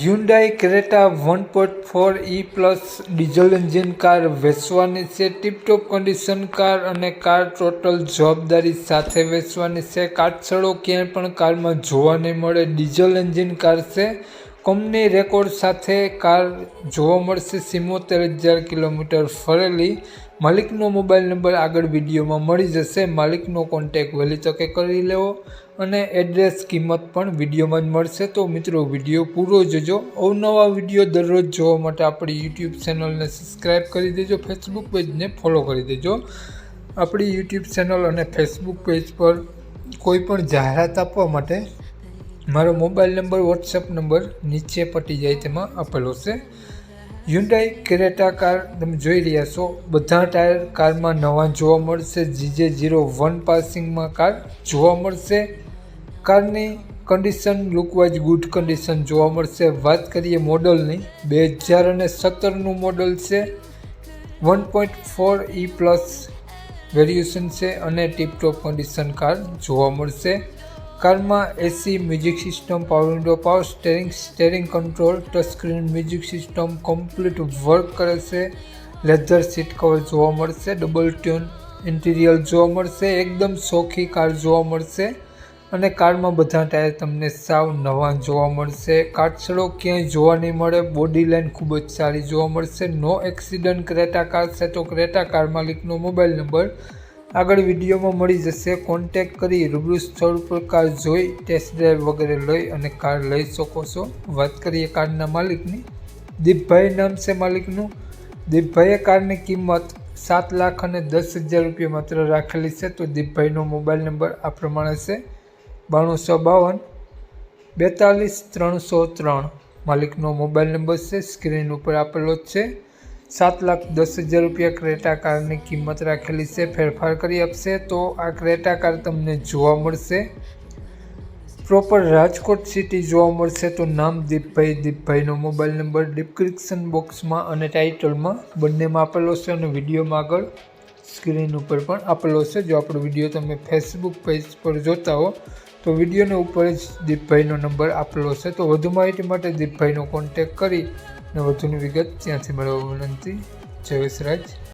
Hyundai Creta one point four E plus diesel engine car વેચવાની છે. Tiptop condition car અને car total જવાબદારી સાથે વેચવાની છે. કાટછડો ક્યાંય પણ કારમાં જોવા નહીં મળે. ડીઝલ એન્જિન કાર છે. કંપની રેકોર્ડ સાથે કાર જોવા મળશે સિમોતેર હજાર કિલોમીટર ફરેલી. માલિકનો મોબાઈલ નંબર આગળ વિડીયોમાં મળી જશે. માલિકનો કોન્ટેક વહેલી તકે કરી લેવો અને એડ્રેસ કિંમત પણ વિડીયોમાં જ મળશે. તો મિત્રો, વીડિયો પૂરો જોજો. અવનવા વીડિયો દરરોજ જોવા માટે આપણી યુટ્યુબ ચેનલને સબસ્ક્રાઈબ કરી દેજો. ફેસબુક પેજને ફોલો કરી દેજો. આપણી યુટ્યુબ ચેનલ અને ફેસબુક પેજ પર કોઈપણ જાહેરાત આપવા માટે મારો મોબાઈલ નંબર વોટ્સએપ નંબર નીચે પટી જાય તેમાં આપેલો છે. હ્યુન્ડાઈ ક્રેટા કાર તમે જોઈ રહ્યા છો. બધા ટાયર કારમાં નવા જોવા મળશે. જીજે જીરો વન પાસિંગમાં કાર જોવા મળશે. કારની કન્ડિશન લુકવાઇઝ ગુડ કન્ડિશન જોવા મળશે. વાત કરીએ મોડલની. બે હજાર અને સત્તરનું મોડલ છે. One point four E plus variation છે અને ટીપટોપ કન્ડિશન કાર જોવા મળશે. કારમાં AC music system power window power steering steering control touch screen music system complete work કરે છે. લેધર સીટ કવર જોવા મળશે ડબલ ટ્યુન ઇન્ટિરિયર જોવા મળશે, એકદમ સોખી કાર જોવા મળશે અને કારમાં બધા ટાયર તમને સાવ નવા જોવા મળશે. કાટછડો ક્યાંય જોવા નહીં મળે બોડી લાઇન ખૂબ જ સારી જોવા મળશે. નો એક્સિડન્ટ ક્રેટા કાર છે તો ક્રેટા કાર માલિકનો મોબાઈલ નંબર આગળ વિડીયોમાં મળી જશે. કોન્ટેક કરી રૂબરૂ સ્થળ પર કાર જોઈ ટેસ્ટ ડ્રાઈવ વગેરે લઈ અને કાર લઈ શકો છો. વાત કરીએ કારના માલિકની. દીપભાઈ નામ છે માલિકનું. દીપભાઈએ કારની કિંમત સાત લાખ અને દસ હજાર રૂપિયા માત્ર રાખેલી છે. તો દીપભાઈનો મોબાઈલ નંબર આ પ્રમાણે છે. બાણુંસો બાવન, બેતાલીસ ત્રણસો ત્રણ. માલિકનો મોબાઈલ નંબર છે. સ્ક્રીન ઉપર આપેલો જ છે. સાત લાખ દસ હજાર રૂપિયા ક્રેટા કારની કિંમત રાખેલી છે, ફેરફાર કરી આપશે તો આ ક્રેટા કાર તમને જોવા મળશે. પ્રોપર રાજકોટ સિટી જોવા મળશે તો નામ દીપભાઈ દીપભાઈનો મોબાઈલ નંબર ડિસ્ક્રિપ્શન બોક્સમાં અને ટાઇટલમાં બંનેમાં આપેલો છે અને વિડીયોમાં આગળ સ્ક્રીન ઉપર પણ આપેલો છે. જો આપણો વીડિયો તમે ફેસબુક પેજ પર જોતા હો, તો વિડીયોને ઉપર જ દીપભાઈનો નંબર આપેલો છે. તો વધુ માહિતી માટે દીપભાઈનો કોન્ટેક કરી અને વધુની વિગત ત્યાંથી મેળવવા વિનંતી. જયેશ વિસરાજ.